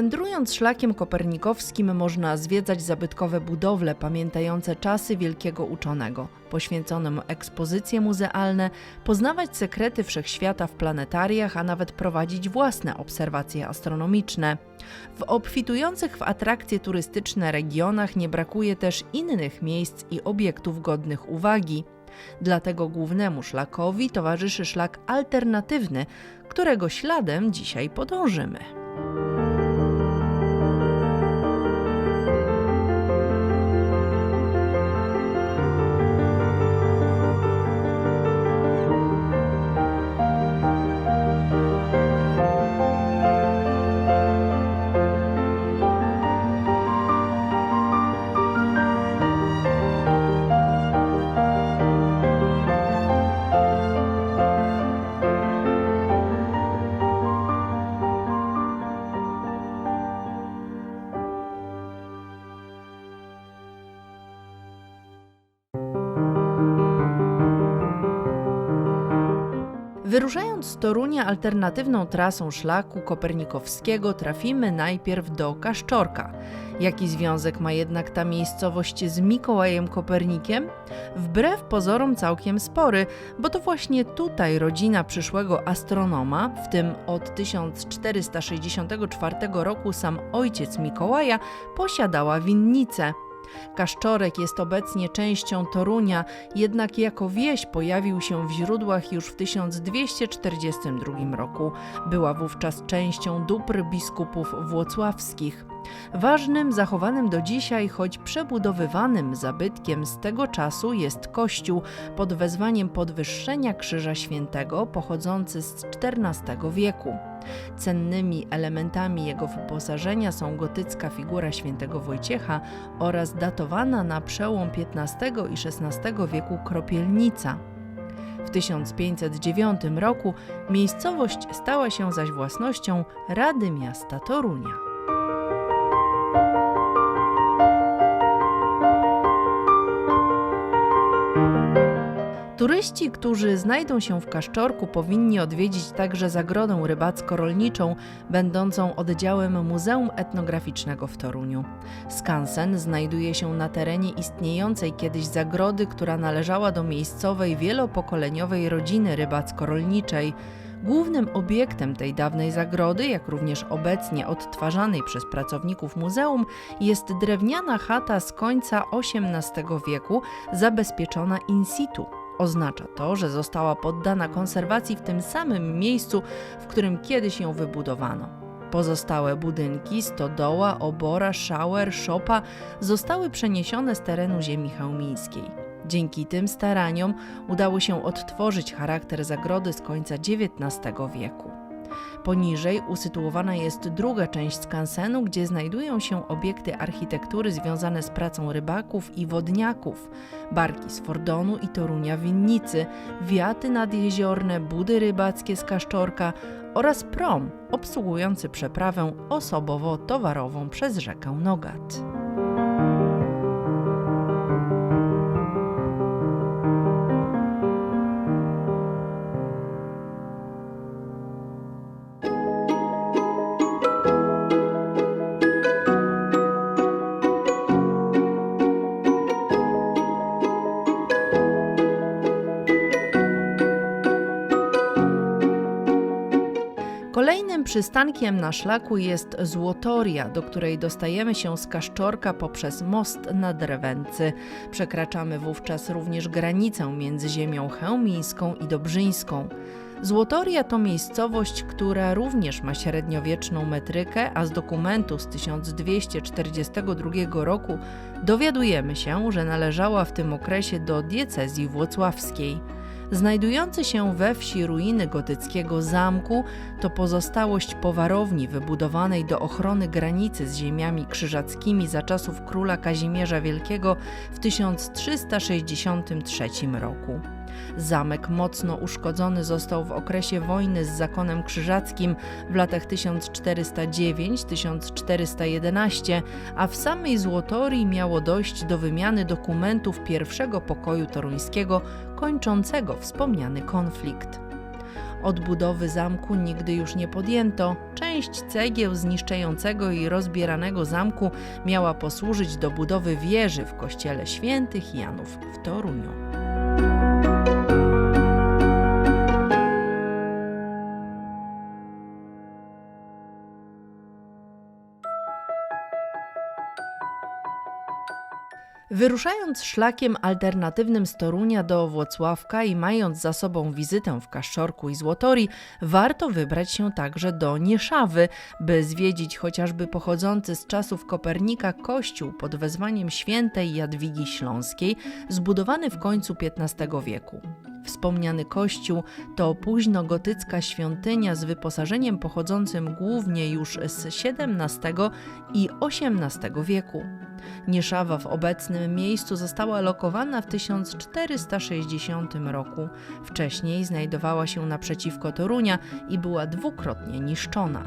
Wędrując szlakiem kopernikowskim można zwiedzać zabytkowe budowle pamiętające czasy wielkiego uczonego, poświęcone mu ekspozycje muzealne, poznawać sekrety wszechświata w planetariach, a nawet prowadzić własne obserwacje astronomiczne. W obfitujących w atrakcje turystyczne regionach nie brakuje też innych miejsc i obiektów godnych uwagi. Dlatego głównemu szlakowi towarzyszy szlak alternatywny, którego śladem dzisiaj podążymy. Wyruszając z Torunia alternatywną trasą szlaku kopernikowskiego trafimy najpierw do Kaszczorka. Jaki związek ma jednak ta miejscowość z Mikołajem Kopernikiem? Wbrew pozorom całkiem spory, bo to właśnie tutaj rodzina przyszłego astronoma, w tym od 1464 roku sam ojciec Mikołaja, posiadała winnicę. Kaszczorek jest obecnie częścią Torunia, jednak jako wieś pojawił się w źródłach już w 1242 roku. Była wówczas częścią dóbr biskupów włocławskich. Ważnym, zachowanym do dzisiaj, choć przebudowywanym zabytkiem z tego czasu jest kościół pod wezwaniem podwyższenia Krzyża Świętego pochodzący z XIV wieku. Cennymi elementami jego wyposażenia są gotycka figura świętego Wojciecha oraz datowana na przełom XV i XVI wieku kropielnica. W 1509 roku miejscowość stała się zaś własnością Rady Miasta Torunia. Turyści, którzy znajdą się w Kaszczorku, powinni odwiedzić także zagrodę rybacko-rolniczą, będącą oddziałem Muzeum Etnograficznego w Toruniu. Skansen znajduje się na terenie istniejącej kiedyś zagrody, która należała do miejscowej wielopokoleniowej rodziny rybacko-rolniczej. Głównym obiektem tej dawnej zagrody, jak również obecnie odtwarzanej przez pracowników muzeum, jest drewniana chata z końca XVIII wieku, zabezpieczona in situ. Oznacza to, że została poddana konserwacji w tym samym miejscu, w którym kiedyś ją wybudowano. Pozostałe budynki, stodoła, obora, szauer, szopa zostały przeniesione z terenu ziemi chełmińskiej. Dzięki tym staraniom udało się odtworzyć charakter zagrody z końca XIX wieku. Poniżej usytuowana jest druga część skansenu, gdzie znajdują się obiekty architektury związane z pracą rybaków i wodniaków, barki z Fordonu i Torunia Winnicy, wiaty nadjeziorne, budy rybackie z Kaszczorka oraz prom obsługujący przeprawę osobowo-towarową przez rzekę Nogat. Przystankiem na szlaku jest Złotoria, do której dostajemy się z Kaszczorka poprzez most na Drewency. Przekraczamy wówczas również granicę między ziemią chełmińską i dobrzyńską. Złotoria to miejscowość, która również ma średniowieczną metrykę, a z dokumentu z 1242 roku dowiadujemy się, że należała w tym okresie do diecezji włocławskiej. Znajdujące się we wsi ruiny gotyckiego zamku to pozostałość powarowni wybudowanej do ochrony granicy z ziemiami krzyżackimi za czasów króla Kazimierza Wielkiego w 1363 roku. Zamek mocno uszkodzony został w okresie wojny z zakonem krzyżackim w latach 1409-1411, a w samej Złotorii miało dojść do wymiany dokumentów pierwszego pokoju toruńskiego kończącego wspomniany konflikt. Odbudowy zamku nigdy już nie podjęto. Część cegieł zniszczającego i rozbieranego zamku miała posłużyć do budowy wieży w kościele świętych Janów w Toruniu. Wyruszając szlakiem alternatywnym z Torunia do Włocławka i mając za sobą wizytę w Kaszczorku i Złotori, warto wybrać się także do Nieszawy, by zwiedzić chociażby pochodzący z czasów Kopernika kościół pod wezwaniem świętej Jadwigi Śląskiej, zbudowany w końcu XV wieku. Wspomniany kościół to późnogotycka świątynia z wyposażeniem pochodzącym głównie już z XVII i XVIII wieku. Nieszawa w obecnym miejscu została lokowana w 1460 roku. Wcześniej znajdowała się naprzeciwko Torunia i była dwukrotnie niszczona.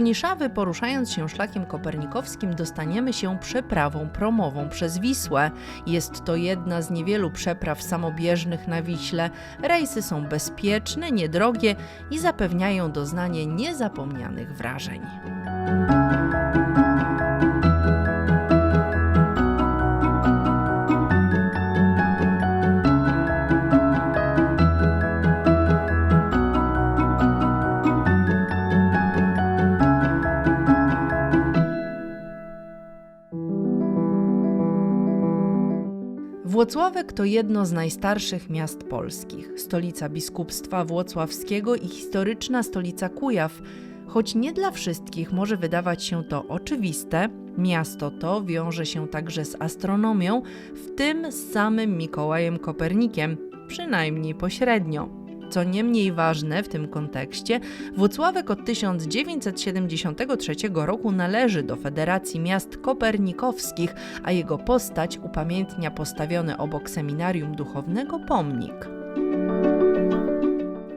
Niszawy, poruszając się szlakiem kopernikowskim, dostaniemy się przeprawą promową przez Wisłę. Jest to jedna z niewielu przepraw samobieżnych na Wiśle. Rejsy są bezpieczne, niedrogie i zapewniają doznanie niezapomnianych wrażeń. Włocławek to jedno z najstarszych miast polskich, stolica biskupstwa włocławskiego i historyczna stolica Kujaw. Choć nie dla wszystkich może wydawać się to oczywiste, miasto to wiąże się także z astronomią, w tym z samym Mikołajem Kopernikiem, przynajmniej pośrednio. Co nie mniej ważne w tym kontekście, Włocławek od 1973 roku należy do Federacji Miast Kopernikowskich, a jego postać upamiętnia postawiony obok seminarium duchownego pomnik.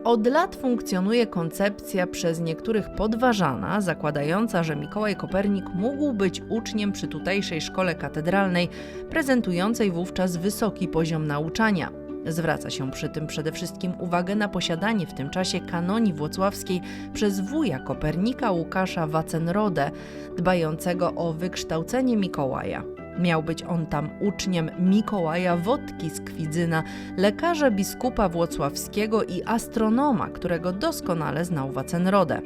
Od lat funkcjonuje koncepcja przez niektórych podważana, zakładająca, że Mikołaj Kopernik mógł być uczniem przy tutejszej szkole katedralnej, prezentującej wówczas wysoki poziom nauczania. Zwraca się przy tym przede wszystkim uwagę na posiadanie w tym czasie kanonii włocławskiej przez wuja Kopernika Łukasza Wacenrodę, dbającego o wykształcenie Mikołaja. Miał być on tam uczniem Mikołaja Wodki z Kwidzyna, lekarza biskupa włocławskiego i astronoma, którego doskonale znał Wacenrodę.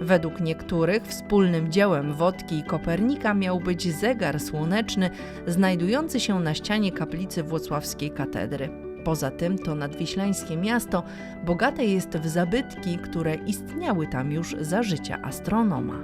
Według niektórych wspólnym dziełem Wodki i Kopernika miał być zegar słoneczny znajdujący się na ścianie kaplicy włocławskiej katedry. Poza tym to nadwiślańskie miasto bogate jest w zabytki, które istniały tam już za życia astronoma.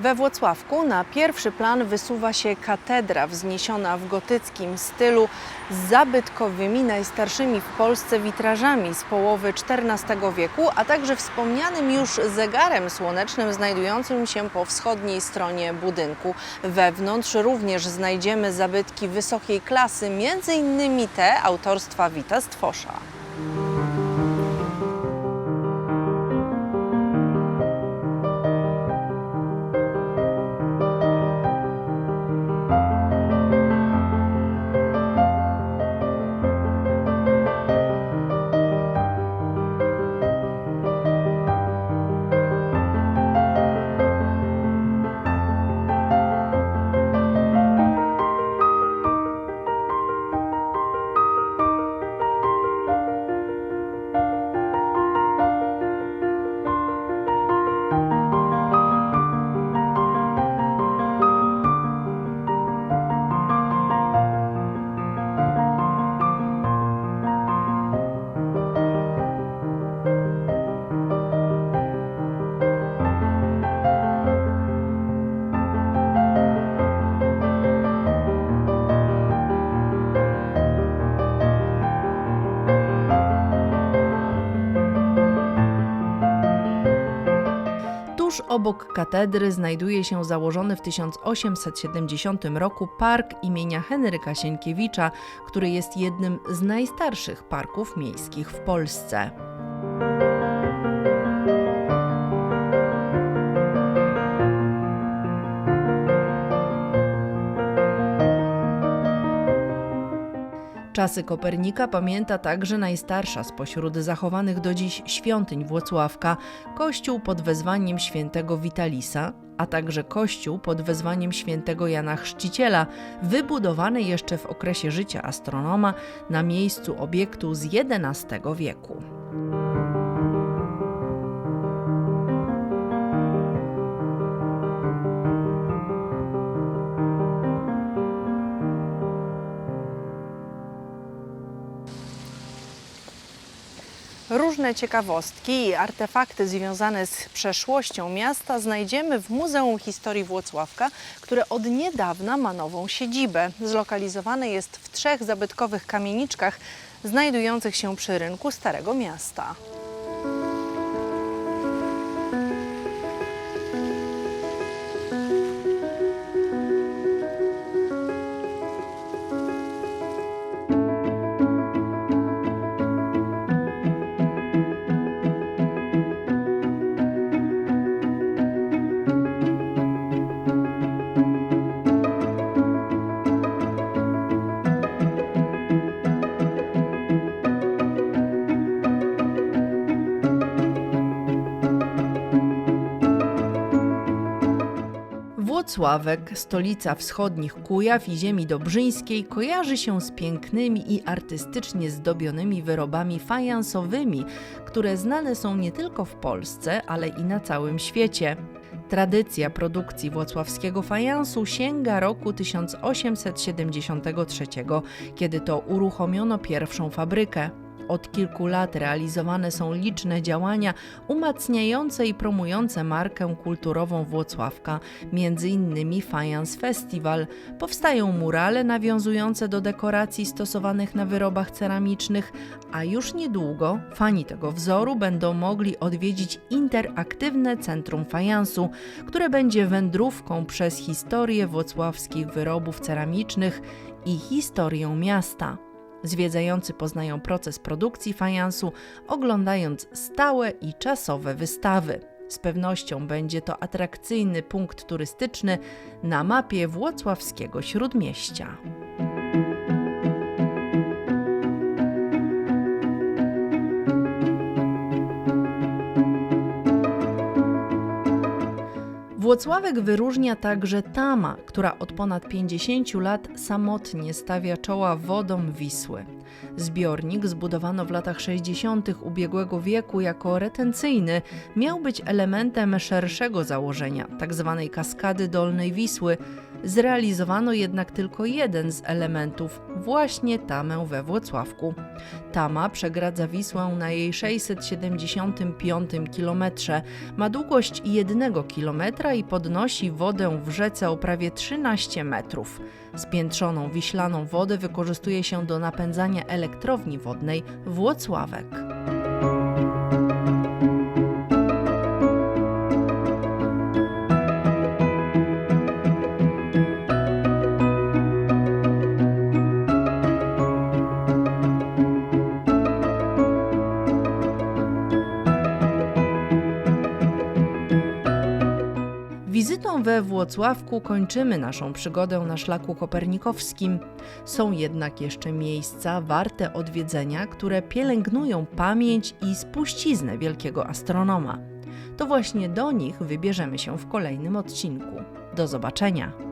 We Włocławku na pierwszy plan wysuwa się katedra wzniesiona w gotyckim stylu z zabytkowymi, najstarszymi w Polsce witrażami z połowy XIV wieku, a także wspomnianym już zegarem słonecznym znajdującym się po wschodniej stronie budynku. Wewnątrz również znajdziemy zabytki wysokiej klasy, innymi te autorstwa Wita Stwosza. Obok katedry znajduje się założony w 1870 roku park imienia Henryka Sienkiewicza, który jest jednym z najstarszych parków miejskich w Polsce. Czasy Kopernika pamięta także najstarsza spośród zachowanych do dziś świątyń Włocławka, kościół pod wezwaniem świętego Witalisa, a także kościół pod wezwaniem świętego Jana Chrzciciela, wybudowany jeszcze w okresie życia astronoma na miejscu obiektu z XI wieku. Różne ciekawostki i artefakty związane z przeszłością miasta znajdziemy w Muzeum Historii Włocławka, które od niedawna ma nową siedzibę. Zlokalizowane jest w trzech zabytkowych kamieniczkach znajdujących się przy rynku Starego Miasta. Włocławek, stolica wschodnich Kujaw i ziemi dobrzyńskiej, kojarzy się z pięknymi i artystycznie zdobionymi wyrobami fajansowymi, które znane są nie tylko w Polsce, ale i na całym świecie. Tradycja produkcji włocławskiego fajansu sięga roku 1873, kiedy to uruchomiono pierwszą fabrykę. Od kilku lat realizowane są liczne działania umacniające i promujące markę kulturową Włocławka, między innymi Fajans Festival. Powstają murale nawiązujące do dekoracji stosowanych na wyrobach ceramicznych, a już niedługo fani tego wzoru będą mogli odwiedzić interaktywne Centrum Fajansu, które będzie wędrówką przez historię włocławskich wyrobów ceramicznych i historię miasta. Zwiedzający poznają proces produkcji fajansu, oglądając stałe i czasowe wystawy. Z pewnością będzie to atrakcyjny punkt turystyczny na mapie włocławskiego śródmieścia. Włocławek wyróżnia także Tama, która od ponad 50 lat samotnie stawia czoła wodom Wisły. Zbiornik zbudowano w latach 60. ubiegłego wieku jako retencyjny, miał być elementem szerszego założenia, tzw. kaskady Dolnej Wisły. Zrealizowano jednak tylko jeden z elementów, właśnie tamę we Włocławku. Tama przegradza Wisłę na jej 675 kilometrze, ma długość 1 kilometra i podnosi wodę w rzece o prawie 13 metrów. Spiętrzoną wiślaną wodę wykorzystuje się do napędzania elektrowni wodnej Włocławek. We Włocławku kończymy naszą przygodę na szlaku kopernikowskim. Są jednak jeszcze miejsca warte odwiedzenia, które pielęgnują pamięć i spuściznę wielkiego astronoma. To właśnie do nich wybierzemy się w kolejnym odcinku. Do zobaczenia!